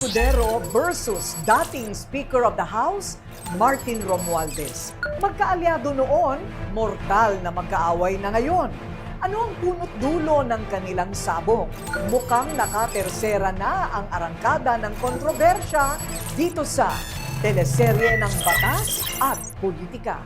Escudero versus dating Speaker of the House, Martin Romualdez. Magkaalyado noon, mortal na magkaaway na ngayon. Ano ang punot dulo ng kanilang sabong? Mukhang nakatersera na ang arangkada ng kontrobersya dito sa teleserye ng batas at politika.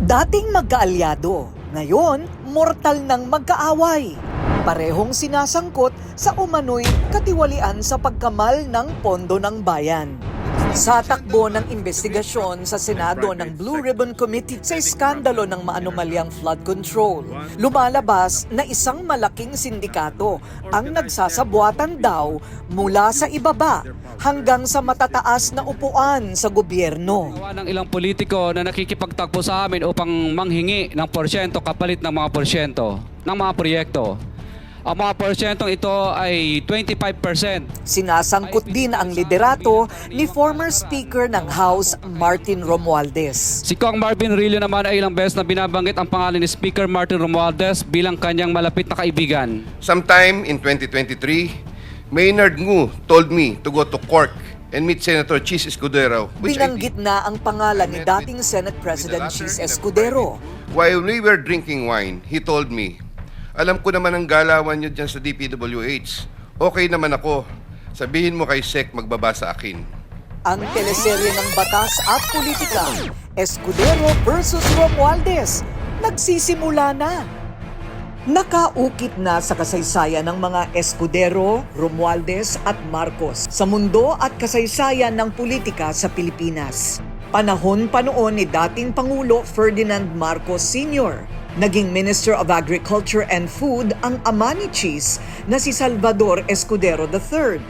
Dating magkaalyado, ngayon mortal ng magkaaway. Parehong sinasangkot sa umano'y katiwalian sa pagkamal ng pondo ng bayan. Sa takbo ng investigasyon sa Senado ng Blue Ribbon Committee sa iskandalo ng maanumalyang flood control, lumalabas na isang malaking sindikato ang nagsasabuatan daw mula sa ibaba hanggang sa matataas na upuan sa gobyerno. Ng ilang politiko na nakikipagtagpo sa amin upang manghingi ng porsyento kapalit ng mga porsyento ng mga proyekto. Ang mga porsyentong ito ay 25%. Sinasangkot din ang liderato ni former Speaker ng House Martin Romualdez. Si Kong Marvin Rillo naman ay ilang beses na binabanggit ang pangalan ni Speaker Martin Romualdez bilang kanyang malapit na kaibigan. Sometime in 2023, Maynard Ngu told me to go to Cork and meet Senator Chis Escudero, Binanggit na ang pangalan ni dating Senate President Chis Escudero. While we were drinking wine, he told me, alam ko naman ang galawan niyo dyan sa DPWH. Okay naman ako. Sabihin mo kay Sec magbaba sa akin. Ang teleserye ng batas at politika, Escudero versus Romualdez, nagsisimula na. Nakaukit na sa kasaysayan ng mga Escudero, Romualdez at Marcos sa mundo at kasaysayan ng politika sa Pilipinas. Panahon pa noon ni dating Pangulo Ferdinand Marcos Sr. Naging Minister of Agriculture and Food ang ama ni Cheese na si Salvador Escudero III.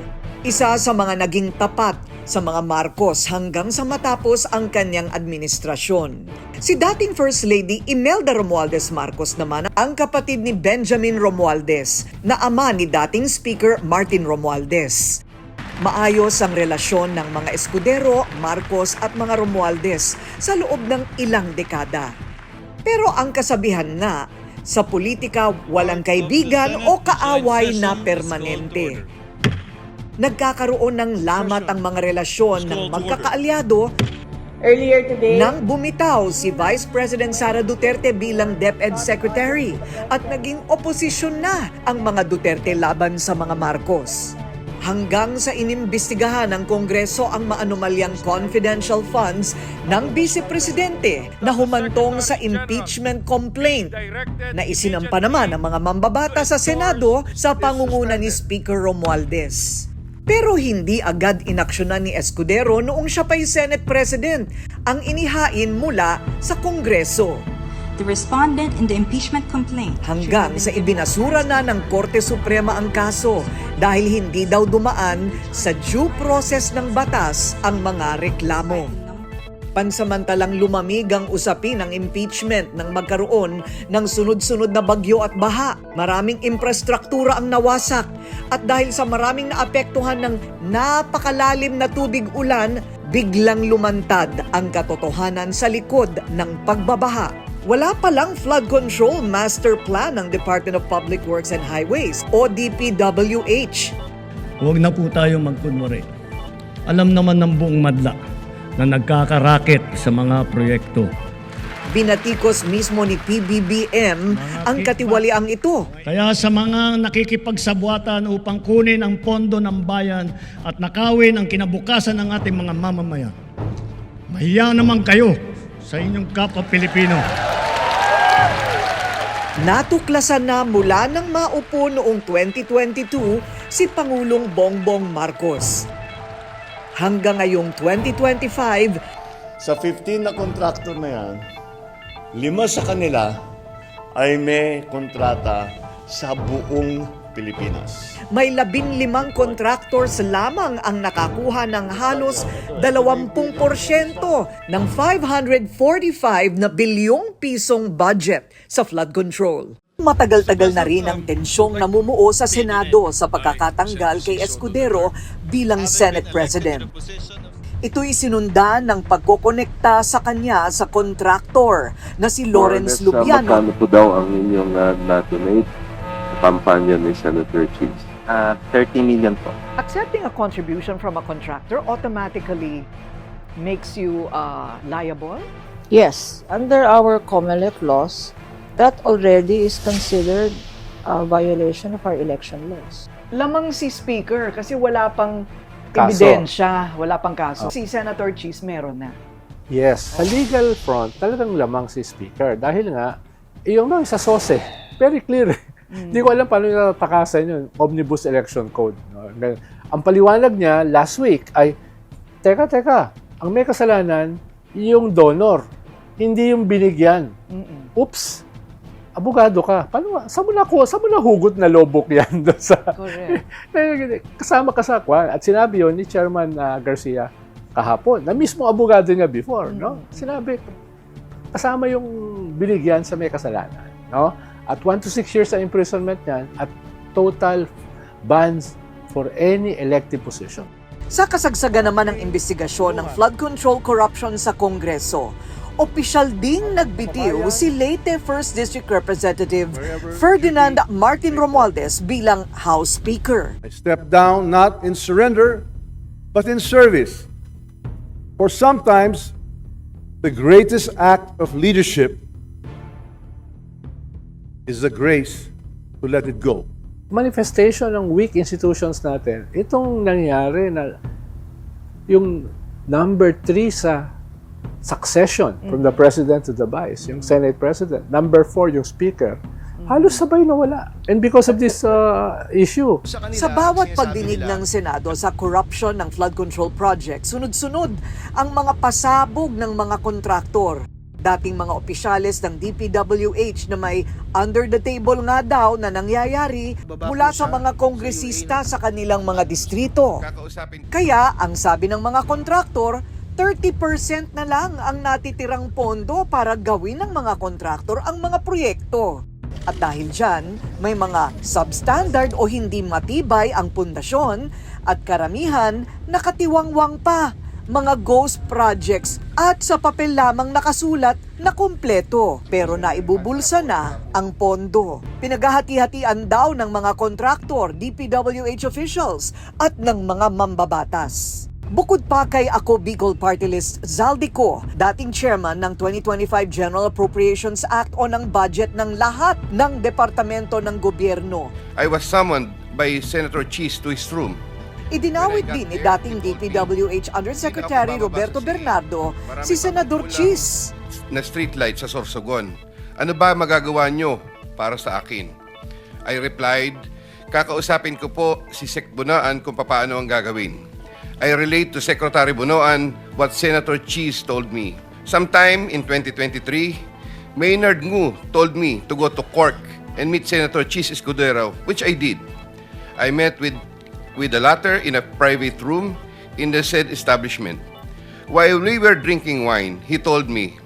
Isa sa mga naging tapat sa mga Marcos hanggang sa matapos ang kanyang administrasyon. Si dating First Lady Imelda Romualdez Marcos naman ang kapatid ni Benjamin Romualdez na ama ni dating Speaker Martin Romualdez. Maayos ang relasyon ng mga Escudero, Marcos at mga Romualdez sa loob ng ilang dekada. Pero ang kasabihan nga, sa politika walang kaibigan o kaaway na permanente. Nagkakaroon ng lamat ang mga relasyon ng magkakaalyado Earlier today, nang bumitaw si Vice President Sara Duterte bilang DepEd Secretary at naging oposisyon na ang mga Duterte laban sa mga Marcos. Hanggang sa inimbestigahan ng Kongreso ang maanumalyang confidential funds ng Vice Presidente na humantong sa impeachment complaint na isinampa naman ng mga mambabata sa Senado sa pangunguna ni Speaker Romualdez. Pero hindi agad inaksyonan ni Escudero noong siya pa'y Senate President ang inihain mula sa Kongreso. The respondent in the impeachment complaint Hanggang sa ibinasura na ng Korte Suprema ang kaso dahil hindi daw dumaan sa due process ng batas ang mga reklamo. Pansamantalang lumamig ang usapin ng impeachment nang magkaroon ng sunod-sunod na bagyo at baha. Maraming infrastruktura ang nawasak at dahil sa maraming naapektuhan ng napakalalim na tubig ulan, biglang lumantad ang katotohanan sa likod ng pagbabaha. Wala palang flood control master plan ng Department of Public Works and Highways o DPWH. Huwag na po tayo magkunwari. Alam naman ng buong madla na nagkakaraket sa mga proyekto. Binatikos mismo ni PBBM ang katiwaliang ito. Kaya sa mga nakikipagsabuatan upang kunin ang pondo ng bayan at nakawin ang kinabukasan ng ating mga mamamayan, mahiya naman kayo sa inyong kapwa Pilipino. Natuklasan na mula nang maupo noong 2022 si Pangulong Bongbong Marcos. Hanggang ngayong 2025, Sa 15 na contractor na yan, lima sa kanila ay may kontrata sa buong Pilipinas. may labing limang contractors lamang ang nakakuha ng halos 20% ng 545 na bilyong pisong budget sa flood control. Matagal-tagal na rin ang tensyong namumuo sa Senado sa pagkakatanggal kay Escudero bilang Senate President. Ito'y sinundan ng pagkokonekta sa kanya sa kontraktor na si Lawrence uh, Lubiano magkano po daw ang inyong uh, na-donate kampanya ni Senator Cheese? Ah, 30 million po. Accepting a contribution from a contractor automatically makes you uh, liable? Yes, under our COMELEC laws, that already is considered a violation of our election laws. Lamang si Speaker kasi wala pang Kaso. ebidensya, wala pang kaso. Si Senator Cheese meron na. Yes, sa legal front, talagang lamang si Speaker. Dahil nga, yung mga sa SOSE, very clear. Hindi ko alam paano nila takasan yun, Omnibus Election Code. No? Ang paliwanag niya last week ay, teka, teka, ang may kasalanan, yung donor, hindi yung binigyan. Mm-mm. Oops! Abogado ka. Paano, saan mo na, saan mo na hugot na lobok yan doon sa, Correct. kasama ka sa kwan. At sinabi yon ni Chairman ah, Garcia kahapon, na mismo abogado niya before, no? Sinabi, kasama yung binigyan sa may kasalanan, no? At 1 to 6 years sa imprisonment niyan at total bans for any elective position. Sa kasagsagan naman ng investigasyon ng flood control corruption sa Kongreso, opisyal ding nagbitiw si Leyte 1st District Representative Ferdinand Martin Romualdez bilang House Speaker. I step down not in surrender, but in service. For sometimes, the greatest act of leadership is the grace to let it go. Manifestation ng weak institutions natin, itong nangyari na yung number 3 sa succession from the president to the vice, yung Senate president. Number 4, yung speaker. Halos sabay na wala. And because of this uh, issue, Sa bawat pagdinig ng Senado sa corruption ng flood control project, sunod-sunod ang mga pasabog ng mga kontraktor. Dating mga opisyales ng DPWH na may under the table nga daw na nangyayari mula sa mga kongresista sa kanilang mga distrito. Kaya ang sabi ng mga kontraktor, 30% na lang ang natitirang pondo para gawin ng mga kontraktor ang mga proyekto. At dahil dyan, may mga substandard o hindi matibay ang pundasyon at karamihan nakatiwangwang pa mga ghost projects at sa papel lamang nakasulat na kumpleto pero naibubulsa na ang pondo. Pinaghahati-hatian daw ng mga kontraktor, DPWH officials at ng mga mambabatas. Bukod pa kay Ako Bicol Party List Zaldico, dating chairman ng 2025 General Appropriations Act o ng budget ng lahat ng departamento ng gobyerno. I was summoned by Senator Cheese to his room. Idinawit din ni dating DPWH Undersecretary Roberto Bernardo si Senador Cheese. na streetlight sa Sorsogon. Ano ba magagawa nyo para sa akin? I replied, kakausapin ko po si Sec Bunaan kung paano ang gagawin. I relate to Secretary Bunoan what Senator Cheese told me. Sometime in 2023, Maynard Ngu told me to go to Cork and meet Senator Cheese Escudero, which I did. I met with, with the latter in a private room in the said establishment. While we were drinking wine, he told me,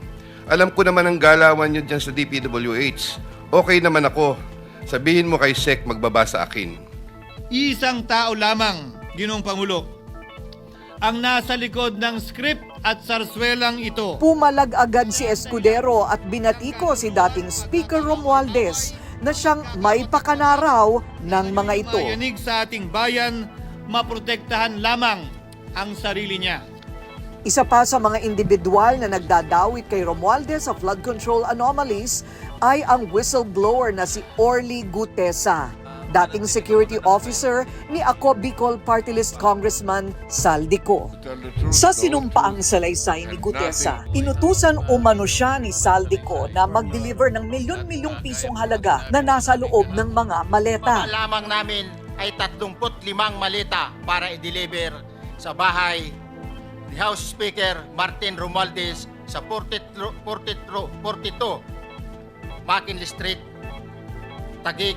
Alam ko naman ang galawan nyo dyan sa DPWH. Okay naman ako. Sabihin mo kay Sec magbaba sa akin. Isang tao lamang, Ginong Pangulo, ang nasa likod ng script at sarswelang ito. Pumalag agad si Escudero at binatiko si dating Speaker Romualdez na siyang may pakanaraw ng mga ito. Mayanig sa ating bayan, maprotektahan lamang ang sarili niya. Isa pa sa mga individual na nagdadawit kay Romualdez sa flood control anomalies ay ang whistleblower na si Orly Gutesa, dating security officer ni Ako Bicol Party List Congressman Saldico. Sa sinumpaang salaysay ni Gutesa, inutusan umano siya ni Saldico na mag-deliver ng milyon-milyong pisong halaga na nasa loob ng mga maleta. lamang namin ay 35 maleta para i-deliver sa bahay ni House Speaker Martin Romualdez sa 42, 42, 42 McKinley Street, Taguig.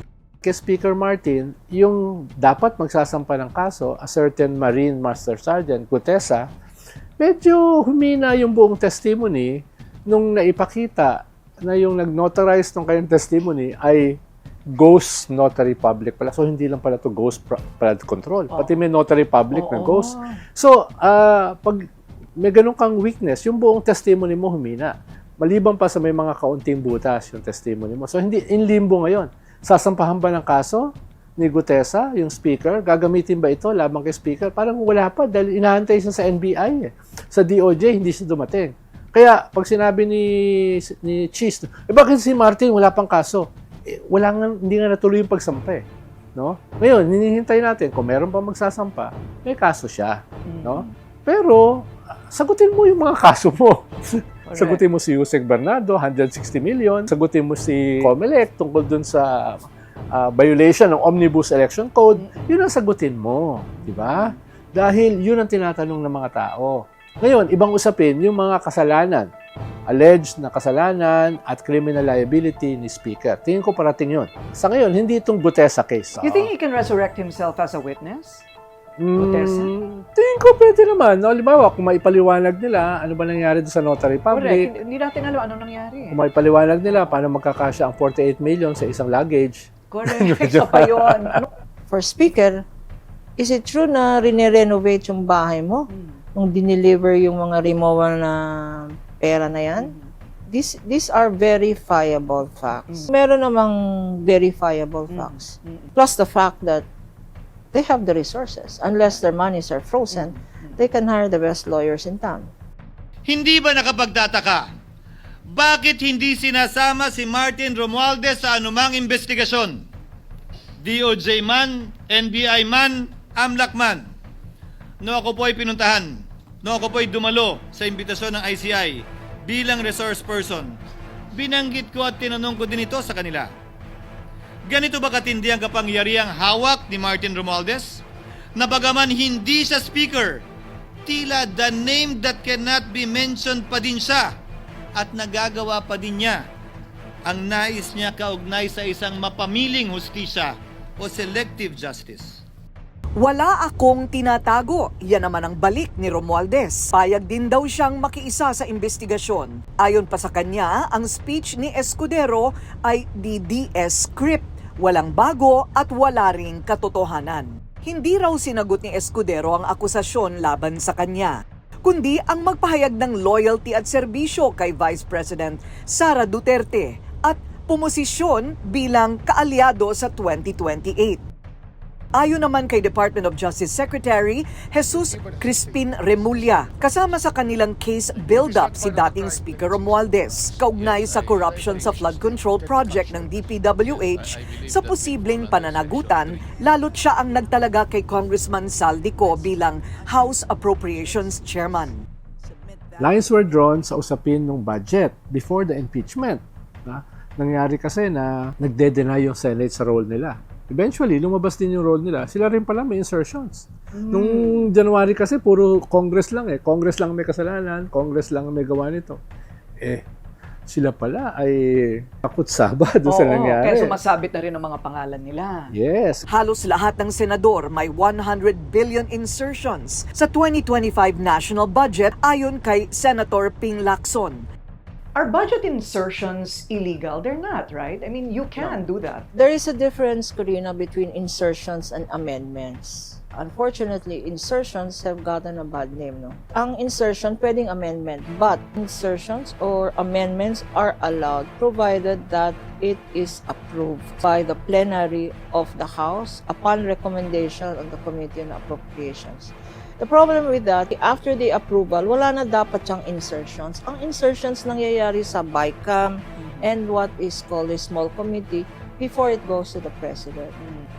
kay Speaker Martin, yung dapat magsasampa ng kaso, a certain Marine Master Sergeant Gutesa, medyo humina yung buong testimony nung naipakita na yung nag-notarize ng kanyang testimony ay ghost notary public pala. So, hindi lang pala to ghost flood control. Pati may notary public na ghost. So, ah, pag may ganun kang weakness, yung buong testimony mo humina. Maliban pa sa may mga kaunting butas yung testimony mo. So, hindi in limbo ngayon. Sasampahan ba ng kaso ni Gutesa, yung speaker? Gagamitin ba ito labang kay speaker? Parang wala pa dahil inaantay siya sa NBI. Eh. Sa DOJ, hindi siya dumating. Kaya, pag sinabi ni, ni Cheese, eh bakit si Martin wala pang kaso? Eh, wala nga, hindi nga natuloy yung pagsampa eh. No? Ngayon, hinihintay natin kung meron pa magsasampa, may kaso siya. No? Pero, sagutin mo yung mga kaso mo. sagutin mo si Yusek Bernardo, 160 million. Sagutin mo si Comelec tungkol dun sa ah, violation ng Omnibus Election Code. Yun ang sagutin mo. Di ba? Dahil yun ang tinatanong ng mga tao. Ngayon, ibang usapin, yung mga kasalanan, alleged na kasalanan at criminal liability ni Speaker. Tingin ko parating yun. Sa ngayon, hindi itong Gutesa case. You think he can resurrect himself as a witness? Gutesa? Mm, tingin ko pwede naman. No? Halimbawa, kung maipaliwanag nila, ano ba nangyari doon sa notary Correct. public, Hindi, hindi natin alam ano nangyari. kung maipaliwanag nila paano magkakasya ang 48 million sa isang luggage. Correct. Isa pa yun. For speaker, is it true na rinirenovate yung bahay mo? Nung dineliver yung mga removal na pera na yan? These, these are verifiable facts. Meron namang verifiable facts. Plus the fact that they have the resources. Unless their monies are frozen, they can hire the best lawyers in town. Hindi ba nakapagtataka? Bakit hindi sinasama si Martin Romualdez sa anumang investigasyon? DOJ man, NBI man, AMLAC man. No ako po ay pinuntahan. No ako po ay dumalo sa imbitasyon ng ICI bilang resource person. Binanggit ko at tinanong ko din ito sa kanila. Ganito ba katindi ang kapangyarihang hawak ni Martin Romualdez? Na bagaman hindi siya speaker, tila the name that cannot be mentioned pa din siya at nagagawa pa din niya ang nais niya kaugnay sa isang mapamiling hustisya o selective justice. Wala akong tinatago. Yan naman ang balik ni Romualdez. Payag din daw siyang makiisa sa investigasyon. Ayon pa sa kanya, ang speech ni Escudero ay DDS script. Walang bago at wala ring katotohanan. Hindi raw sinagot ni Escudero ang akusasyon laban sa kanya kundi ang magpahayag ng loyalty at serbisyo kay Vice President Sara Duterte at pumosisyon bilang kaalyado sa 2028. Ayon naman kay Department of Justice Secretary Jesus Crispin Remulla, kasama sa kanilang case build-up si dating Speaker Romualdez, kaugnay sa corruption sa flood control project ng DPWH sa posibleng pananagutan, lalo't siya ang nagtalaga kay Congressman Saldico bilang House Appropriations Chairman. lines were drawn sa usapin ng budget before the impeachment. Na, nangyari kasi na nagde-deny yung Senate sa role nila. Eventually, lumabas din yung role nila. Sila rin pala may insertions. Nung January kasi, puro Congress lang eh. Congress lang may kasalanan, Congress lang may gawa nito. Eh, sila pala ay takot saba doon sa nangyari. kaya sumasabit na rin ang mga pangalan nila. Yes. Halos lahat ng senador may 100 billion insertions sa 2025 national budget ayon kay Senator Ping Lacson. Are budget insertions illegal? They're not, right? I mean, you can do that. There is a difference, Karina, between insertions and amendments. Unfortunately, insertions have gotten a bad name, no? Ang insertion, pwedeng amendment, but insertions or amendments are allowed provided that it is approved by the plenary of the House upon recommendation of the Committee on Appropriations. The problem with that, after the approval, wala na dapat siyang insertions. Ang insertions nangyayari sa BICAM and what is called a small committee before it goes to the President.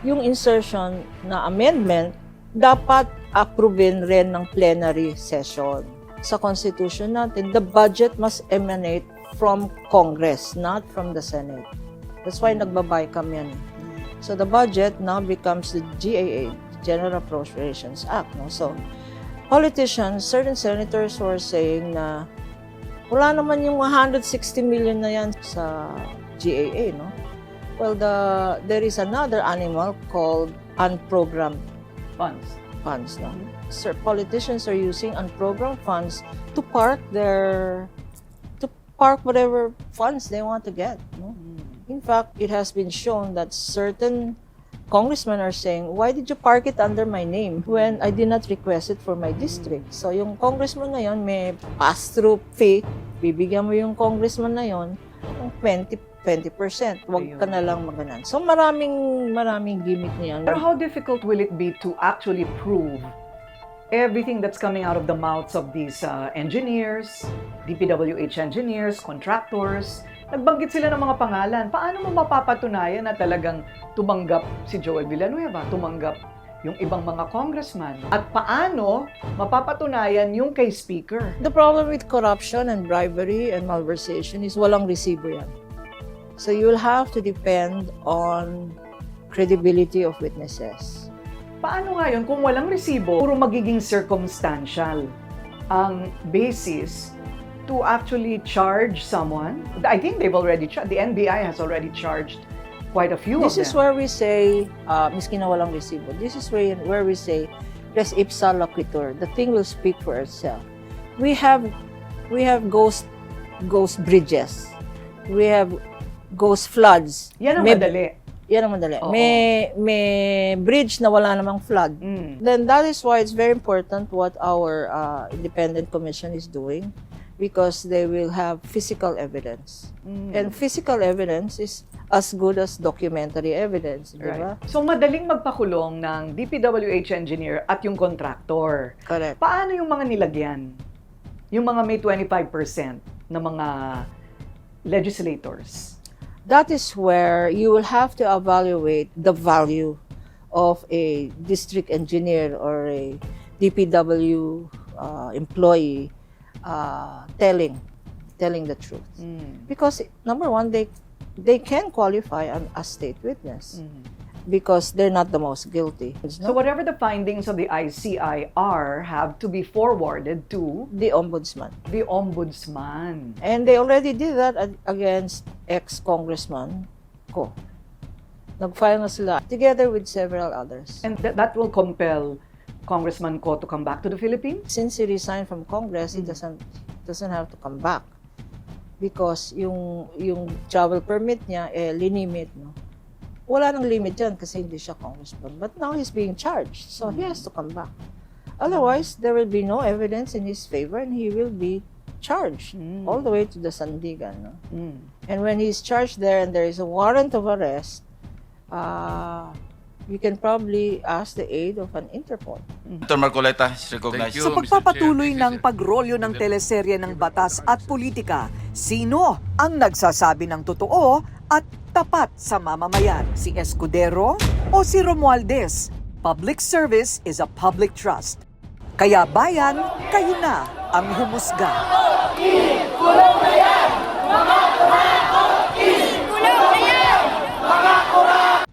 Yung insertion na amendment, dapat approvein rin ng plenary session. Sa Constitution natin, the budget must emanate from Congress, not from the Senate. That's why nagbabaycam yan. So the budget now becomes the GAA, General Appropriations Act. No? So, politicians, certain senators were saying na wala naman yung 160 million na yan sa GAA, no? Well, the there is another animal called unprogrammed Funds. funds. No? Sir, politicians are using unprogrammed funds to park their to park whatever funds they want to get. No? Hmm. In fact, it has been shown that certain congressmen are saying, why did you park it under my name when I did not request it for my district? So yung congressman na yon may pass-through fee, bibigyan mo yung congressman na yon ng 20 20%. Huwag ka na lang maganan. So maraming maraming gimmick niyan. Pero how difficult will it be to actually prove everything that's coming out of the mouths of these uh, engineers, DPWH engineers, contractors? Nagbanggit sila ng mga pangalan. Paano mo mapapatunayan na talagang tumanggap si Joel Villanueva, tumanggap yung ibang mga congressman? At paano mapapatunayan yung kay Speaker? The problem with corruption and bribery and malversation is walang resibo yan. So you'll have to depend on credibility of witnesses. Paano nga yun kung walang resibo, puro magiging circumstantial ang basis to actually charge someone? I think they've already charged. The NBI has already charged quite a few This of is them. where we say, uh, miski na walang resibo, this is where, where we say, res ipsa loquitur, the thing will speak for itself. We have, we have ghost, ghost bridges. We have ghost floods. Yan ang May- madali. Yan ang madali. Oo. May, may bridge na wala namang flood. Mm. Then that is why it's very important what our uh, independent commission is doing because they will have physical evidence. Mm. And physical evidence is as good as documentary evidence, di ba? Right. So madaling magpakulong ng DPWH engineer at yung contractor. Correct. Paano yung mga nilagyan? Yung mga may 25% na mga legislators. That is where you will have to evaluate the value of a district engineer or a DPW uh, employee uh, telling telling the truth. Because number one, they they can qualify an, as state witness because they're not the most guilty. So whatever the findings of the ICI are have to be forwarded to the ombudsman. the ombudsman. And they already did that against ex-congressman ko. Nag-file na sila together with several others. And that that will compel Congressman Ko to come back to the Philippines? Since he resigned from Congress, he doesn't doesn't have to come back because yung yung travel permit niya eh linimit no. Wala nang limit yan kasi hindi siya congressman. But now he's being charged. So he has to come back. Otherwise, there will be no evidence in his favor and he will be charged all the way to the Sandigan. No? Mm. And when he's charged there and there is a warrant of arrest, uh, you can probably ask the aid of an Interpol. Senator Marcoleta is recognized. Thank you. Mr. Chair. Pagpapatuloy ng pagrolyo ng teleserye ng batas at politika, sino ang nagsasabi ng totoo at tapat sa mamamayan? Si Escudero o si Romualdez? Public service is a public trust. Kaya bayan, kayo na ang humusga. Kulong na yan! Mga